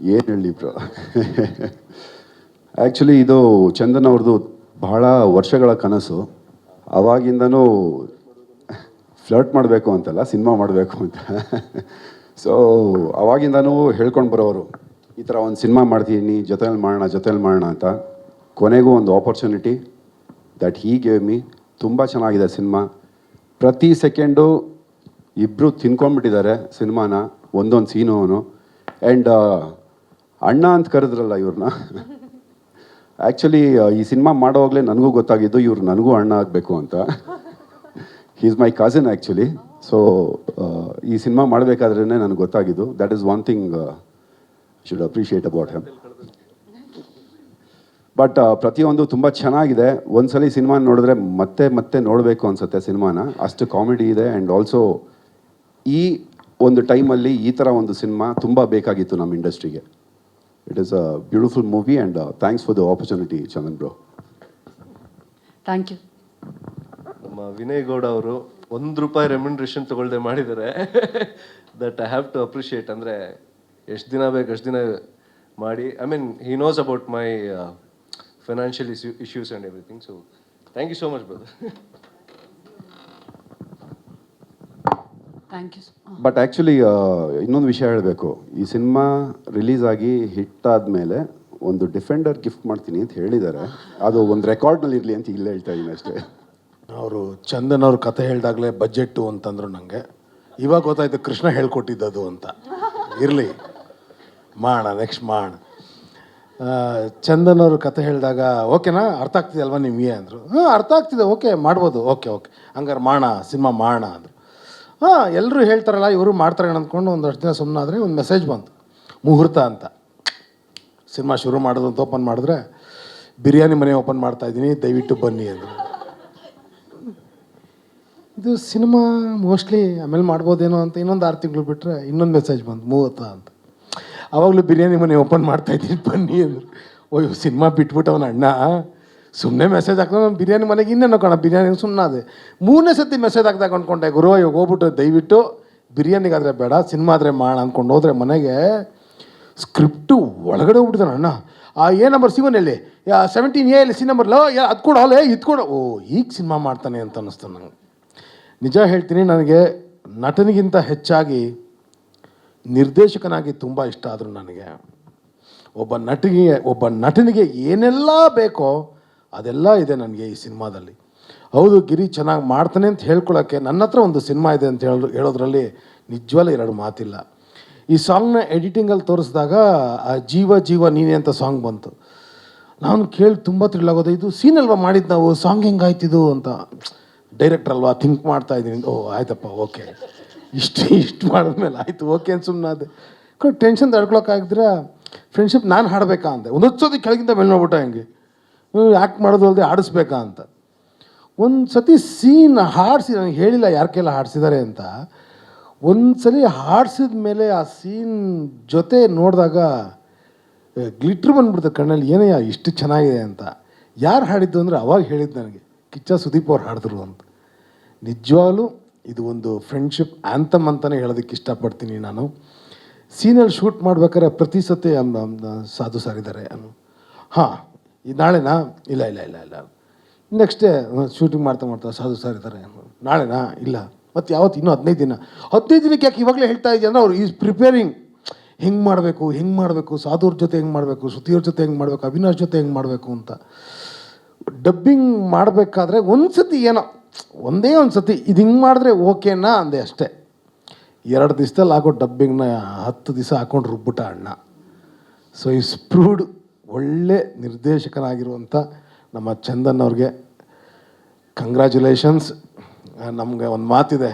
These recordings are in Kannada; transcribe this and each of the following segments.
ಏನು ಹೇಳಿ ಬ್ರೋ? ಆ್ಯಕ್ಚುಲಿ ಇದು ಚಂದನ್ ಅವ್ರದ್ದು ಬಹಳ ವರ್ಷಗಳ ಕನಸು. ಅವಾಗಿಂದನೂ ಫ್ಲರ್ಟ್ ಮಾಡಬೇಕು ಅಂತಲ್ಲ ಸಿನಿಮಾ ಮಾಡಬೇಕು ಅಂತ. ಸೊ ಅವಾಗಿಂದನೂ ಹೇಳ್ಕೊಂಡು ಬರೋರು, ಈ ಥರ ಒಂದು ಸಿನಿಮಾ ಮಾಡ್ತೀನಿ ಜೊತೆಯಲ್ಲಿ ಮಾಡೋಣ ಜೊತೆಯಲ್ಲಿ ಮಾಡೋಣ ಅಂತ. ಕೊನೆಗೂ ಒಂದು opportunity that he gave me ತುಂಬ ಚೆನ್ನಾಗಿದೆ ಸಿನಿಮಾ ಪ್ರತಿ ಸೆಕೆಂಡು ಇಬ್ಬರು ತಿನ್ಕೊಂಡ್ಬಿಟ್ಟಿದ್ದಾರೆ ಸಿನಿಮಾನ ಒಂದೊಂದು ಸೀನು ಅವನು. ಆ್ಯಂಡ್ ಅಣ್ಣ ಅಂತ ಕರೆದ್ರಲ್ಲ ಇವ್ರನ್ನ. ಆ್ಯಕ್ಚುಲಿ ಈ ಸಿನಿಮಾ ಮಾಡೋವಾಗಲೇ ನನಗೂ ಗೊತ್ತಾಗಿದ್ದು ಇವ್ರು ನನಗೂ ಅಣ್ಣ ಆಗಬೇಕು ಅಂತ. Is my cousin actually so ಈ ಸಿನಿಮಾ ಮಾಡಬೇಕಾದ್ರೇ ನನಗೆ ಗೊತ್ತಾಗಿದ್ದು. That is one thing should appreciate about him but ಪ್ರತಿಯೊಂದು ತುಂಬ ಚೆನ್ನಾಗಿದೆ. ಒಂದ್ಸಲಿ ಸಿನಿಮಾ ನೋಡಿದ್ರೆ ಮತ್ತೆ ಮತ್ತೆ ನೋಡಬೇಕು ಅನ್ಸುತ್ತೆ ಸಿನಿಮಾನ. ಅಷ್ಟು ಕಾಮಿಡಿ ಇದೆ ಆ್ಯಂಡ್ ಆಲ್ಸೋ ಈ ಒಂದು ಟೈಮಲ್ಲಿ ಈ ಥರ ಒಂದು ಸಿನಿಮಾ ತುಂಬ ಬೇಕಾಗಿತ್ತು ನಮ್ಮ ಇಂಡಸ್ಟ್ರಿಗೆ it is a beautiful movie uh, thanks for the opportunity Chandan bro. Thank you ನಮ್ಮ ವಿನಯ್ ಗೌಡ ಅವರು ಒಂದು ರೂಪಾಯಿ ರೆಮ್ಯುನ್ರೇಷನ್ ತಗೊಳ್ದೆ ಮಾಡಿದ್ದಾರೆ. That I have to appreciate ಅಂದರೆ ಎಷ್ಟು ದಿನ ಬೇಕು ಅಷ್ಟು ದಿನ ಮಾಡಿ. I mean he knows about my financial issue issues and everything so thank you so much brother thank you but actually ಇನ್ನೊಂದು ವಿಷಯ ಹೇಳಬೇಕು. ಈ ಸಿನಿಮಾ ರಿಲೀಸ್ ಆಗಿ ಹಿಟ್ ಆದಮೇಲೆ ಒಂದು ಡಿಫೆಂಡರ್ ಗಿಫ್ಟ್ ಮಾಡ್ತೀನಿ ಅಂತ ಹೇಳಿದ್ದಾರೆ. ಅದು ಒಂದು ರೆಕಾರ್ಡ್ನಲ್ಲಿ ಇರಲಿ ಅಂತ ಇಲ್ಲೇ ಹೇಳ್ತಾ ಇದ್ದೀನಿ ಅಷ್ಟೇ. ಅವರು ಚಂದನ್ ಅವ್ರ ಕತೆ ಹೇಳಿದಾಗಲೇ ಬಜೆಟ್ಟು ಅಂತಂದ್ರು ನನಗೆ ಇವಾಗ ಗೊತ್ತಾಯ್ತು ಕೃಷ್ಣ ಹೇಳ್ಕೊಟ್ಟಿದ್ದದು ಅಂತ. ಇರಲಿ. ಮಾಡ ನೆಕ್ಸ್ಟ್ ಮಾಡ. ಚಂದನ್ ಅವರು ಕತೆ ಹೇಳಿದಾಗ ಓಕೆನಾ? ಅರ್ಥ ಆಗ್ತಿದೆ ಅಲ್ವಾ ನಿಮಗೆ? ಅಂದರು. ಹಾಂ ಅರ್ಥ ಆಗ್ತಿದೆ. ಓಕೆ ಮಾಡ್ಬೋದು. Okay okay. ಹಂಗಾರೆ ಮಾಡೋಣ ಸಿನಿಮಾ ಮಾಡೋಣ ಅಂದರು. ಹಾಂ ಎಲ್ಲರೂ ಹೇಳ್ತಾರಲ್ಲ, ಇವರು ಮಾಡ್ತಾರೆ ಅಂದ್ಕೊಂಡು ಒಂದಷ್ಟು ದಿನ ಸುಮ್ಮನಾದರೆ ಒಂದು ಮೆಸೇಜ್ ಬಂತು. ಮುಹೂರ್ತ ಅಂತ. ಸಿನಿಮಾ ಶುರು ಮಾಡೋದು ಅಂತ ಓಪನ್ ಮಾಡಿದ್ರೆ, ಬಿರಿಯಾನಿ ಮನೆ ಓಪನ್ ಮಾಡ್ತಾ ಇದ್ದೀನಿ, ದಯವಿಟ್ಟು ಬನ್ನಿ ಅಂದರು. ಇದು ಸಿನಿಮಾ ಮೋಸ್ಟ್ಲಿ ಆಮೇಲೆ ಮಾಡ್ಬೋದೇನೋ ಅಂತ ಇನ್ನೊಂದು ಆರು ತಿಂಗಳು ಬಿಟ್ಟರೆ ಇನ್ನೊಂದು ಮೆಸೇಜ್ ಬಂತು ಮೂವತ್ತ ಅಂತ. ಆವಾಗಲೂ ಬಿರಿಯಾನಿ ಮನೆ ಓಪನ್ ಮಾಡ್ತಾ ಇದ್ದೀನಿ, ಬನ್ನಿ ಅಂದರು. ಓಯ್ಯೋ ಸಿನಿಮಾ ಬಿಟ್ಬಿಟ್ಟವನ ಅಣ್ಣ ಸುಮ್ಮನೆ ಮೆಸೇಜ್ ನಾನು ಬಿರಿಯಾನಿ ಮನೆಗೆ ಇನ್ನೇನು ಕಣ, ಬಿರಿಯಾನಿ ಸುಮ್ಮನೆ ಅದೇ ಮೂರನೇ ಸತಿ ಮೆಸೇಜ್ ಹಾಕ್ದಾಗ ಅಂದ್ಕೊಂಡೆ ಗುರು ಇವಾಗ ಹೋಗ್ಬಿಟ್ಟು ದಯವಿಟ್ಟು ಬಿರಿಯಾನಿಗಾದರೆ ಬೇಡ ಸಿನಿಮಾ ಆದರೆ ಮಾಡ ಅಂದ್ಕೊಂಡು ಹೋದರೆ ಮನೆಗೆ ಸ್ಕ್ರಿಪ್ಟು ಒಳಗಡೆ ಹೋಗ್ಬಿಟ್ಟಿದ್ದಾನೆ ಅಣ್ಣ. ಆ ಎ ನಂಬರ್ ಸಿವನ್ ಎಲ್ಲಿ? ಸೆವೆಂಟೀನ್ ಎ ಇಲ್ಲಿ ಸಿ ನಂಬರ್ ಲೋ ಅದು ಕೊಡು, ಅಲ್ಲೇ, ಇದು ಕೊಡು. ಓ, ಈಗ ಸಿನಿಮಾ ಮಾಡ್ತಾನೆ ಅಂತ ಅನ್ನಿಸ್ತು ನನಗೆ ನಿಜ ಹೇಳ್ತೀನಿ, ನನಗೆ ನಟನಿಗಿಂತ ಹೆಚ್ಚಾಗಿ ನಿರ್ದೇಶಕನಾಗಿ ತುಂಬ ಇಷ್ಟ ಆದರೂ ನನಗೆ. ಒಬ್ಬ ನಟಿಗೆ, ಒಬ್ಬ ನಟನಿಗೆ ಏನೆಲ್ಲ ಬೇಕೋ ಅದೆಲ್ಲ ಇದೆ ನನಗೆ ಈ ಸಿನಿಮಾದಲ್ಲಿ. ಹೌದು, ಗಿರಿ ಚೆನ್ನಾಗಿ ಮಾಡ್ತಾನೆ ಅಂತ ಹೇಳ್ಕೊಳ್ಳೋಕ್ಕೆ ನನ್ನ ಹತ್ರ ಒಂದು ಸಿನಿಮಾ ಇದೆ ಅಂತ ಹೇಳಿ ಹೇಳೋದ್ರಲ್ಲಿ ನಿಜವಾಗ್ಲೂ ಎರಡು ಮಾತಿಲ್ಲ. ಈ ಸಾಂಗ್ನ ಎಡಿಟಿಂಗಲ್ಲಿ ತೋರಿಸಿದಾಗ, ಆ ಜೀವ ಜೀವ ನೀನೆ ಅಂತ ಸಾಂಗ್ ಬಂತು. ನಾನು ಕೇಳಿ ತುಂಬ ಥ್ರಿಲ್ಲಾಗೋದು ಇದು ಸೀನ್ ಅಲ್ವಾ ಮಾಡಿದ್ದು ನಾವು, ಸಾಂಗ್ ಹೆಂಗಾಯ್ತಿದು ಅಂತ. ಡೈರೆಕ್ಟರ್ ಅಲ್ವಾ ಥಿಂಕ್ ಮಾಡ್ತಾ ಇದ್ದೀನಿ. ಓ, ಆಯ್ತಪ್ಪ, ಓಕೆ. ಇಷ್ಟು ಇಷ್ಟು ಮಾಡಿದ್ಮೇಲೆ ಆಯಿತು, ಓಕೆ ಅಂತ ಸುಮ್ಮನೆ ಅದೇ ಟೆನ್ಷನ್ ತಡ್ಕೊಳಕ್ಕಾಗಿದ್ರೆ? ಫ್ರೆಂಡ್ಶಿಪ್ ನಾನು ಹಾಡಬೇಕಾ ಅಂದೆ. ಒಂದೊತ್ತು ಸತಿ ಕೆಳಗಿಂದ ಮೇಲೆ ನೋಡ್ಬಿಟ್ಟ ಹೆಂಗೆ? ಯಾಕೆ ಮಾಡೋದು ಅಲ್ಲದೆ ಆಡಿಸ್ಬೇಕಾ ಅಂತ. ಒಂದು ಸತಿ ಸೀನ್ ಹಾಡಿಸಿ ನನಗೆ ಹೇಳಿಲ್ಲ ಯಾರ ಹಾಡಿಸಿದ್ದಾರೆ ಅಂತ. ಒಂದು ಸಲ ಹಾಡಿಸಿದ ಮೇಲೆ ಆ ಸೀನ್ ಜೊತೆ ನೋಡಿದಾಗ ಗ್ಲಿಟ್ರ್ ಬಂದ್ಬಿಡ್ತದೆ ಕಣ್ಣಲ್ಲಿ. ಏನಯ್ಯ ಇಷ್ಟು ಚೆನ್ನಾಗಿದೆ ಅಂತ. ಯಾರು ಹಾಡಿದ್ದು ಅಂದರೆ ಅವಾಗ ಹೇಳಿದ್ದು ನನಗೆ, ಕಿಚ್ಚ ಸುದೀಪ್ ಅವ್ರು ಹಾಡಿದ್ರು ಅಂತ. ನಿಜವಾಗ್ಲೂ ಇದು ಒಂದು ಫ್ರೆಂಡ್ಶಿಪ್ ಆ್ಯಂಥಮ್ ಅಂತಲೇ ಹೇಳೋದಕ್ಕೆ ಇಷ್ಟಪಡ್ತೀನಿ ನಾನು. ಸೀನಲ್ಲಿ ಶೂಟ್ ಮಾಡ್ಬೇಕಾದ್ರೆ ಪ್ರತಿ ಸತಿ ಸಾಧು ಸಾರಿದ್ದಾರೆ. ಹಾಂ ನಾಳೆನಾ? ಇಲ್ಲ ಇಲ್ಲ ಇಲ್ಲ ಇಲ್ಲ. ನೆಕ್ಸ್ಟ್ ಶೂಟಿಂಗ್ ಮಾಡ್ತಾ ಮಾಡ್ತಾ ಸಾಧು ಸರ್ ಇದ್ದಾರೆ. ನಾಳೆನಾ? ಇಲ್ಲ. ಮತ್ತು ಯಾವತ್ತು? ಇನ್ನೂ ಹದಿನೈದು ದಿನ. ಹದಿನೈದು ದಿನಕ್ಕೆ ಯಾಕೆ ಇವಾಗಲೇ ಹೇಳ್ತಾ ಇದೆಯಾ ಅಂದ್ರೆ ಅವ್ರು ಈಸ್ ಪ್ರಿಪೇರಿಂಗ್ ಹೆಂಗೆ ಮಾಡಬೇಕು ಹೆಂಗೆ ಮಾಡಬೇಕು, ಸಾಧುವ್ರ ಜೊತೆ ಹೆಂಗೆ ಮಾಡಬೇಕು, ಶ್ರುತಿಯವ್ರ ಜೊತೆ ಹೆಂಗೆ ಮಾಡಬೇಕು, ಅವಿನಾಶ್ ಜೊತೆ ಹೆಂಗೆ ಮಾಡಬೇಕು ಅಂತ. ಡಬ್ಬಿಂಗ್ ಮಾಡಬೇಕಾದ್ರೆ ಒಂದು ಸತಿ ಏನೋ, ಒಂದೇ ಒಂದು ಸತಿ ಇದು ಹಿಂಗೆ ಮಾಡಿದ್ರೆ ಓಕೆನಾ ಅಂದೆ ಅಷ್ಟೇ. ಎರಡು ದಿವಸದಲ್ಲಿ ಆಗೋ ಡಬ್ಬಿಂಗ್ನ ಹತ್ತು ದಿವಸ ಹಾಕೊಂಡು ರುಬ್ಬಿಟ ಅಣ್ಣ. ಸೊ ಇಸ್ ಪ್ರೂವ್ಡ್ ಒಳ್ಳೆ ನಿರ್ದೇಶಕನಾಗಿರುವಂಥ ನಮ್ಮ ಚಂದನ್ ಅವ್ರಿಗೆ ಕಂಗ್ರ್ಯಾಚುಲೇಷನ್ಸ್ ನಮಗೆ ಒಂದು ಮಾತಿದೆ.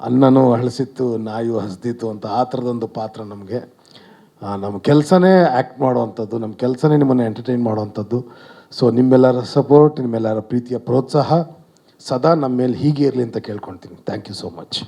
ಅನ್ನನೂ ಹಳಸಿತ್ತು ನಾಯು ಹಸ್ದಿತ್ತು ಅಂತ ಆ ಥರದೊಂದು ಪಾತ್ರ ನಮಗೆ. ನಮ್ಮ ಕೆಲಸನೇ ಆ್ಯಕ್ಟ್ ಮಾಡುವಂಥದ್ದು ನಮ್ಮ ಕೆಲಸನೇ ನಿಮ್ಮನ್ನು ಎಂಟರ್ಟೈನ್ ಮಾಡುವಂಥದ್ದು. ಸೊ ನಿಮ್ಮೆಲ್ಲರ ಸಪೋರ್ಟ್ ನಿಮ್ಮೆಲ್ಲರ ಪ್ರೀತಿಯ ಪ್ರೋತ್ಸಾಹ ಸದಾ ನಮ್ಮ ಮೇಲೆ ಹೀಗೆ ಇರಲಿ ಅಂತ ಕೇಳ್ಕೊಳ್ತೀನಿ. Thank you so much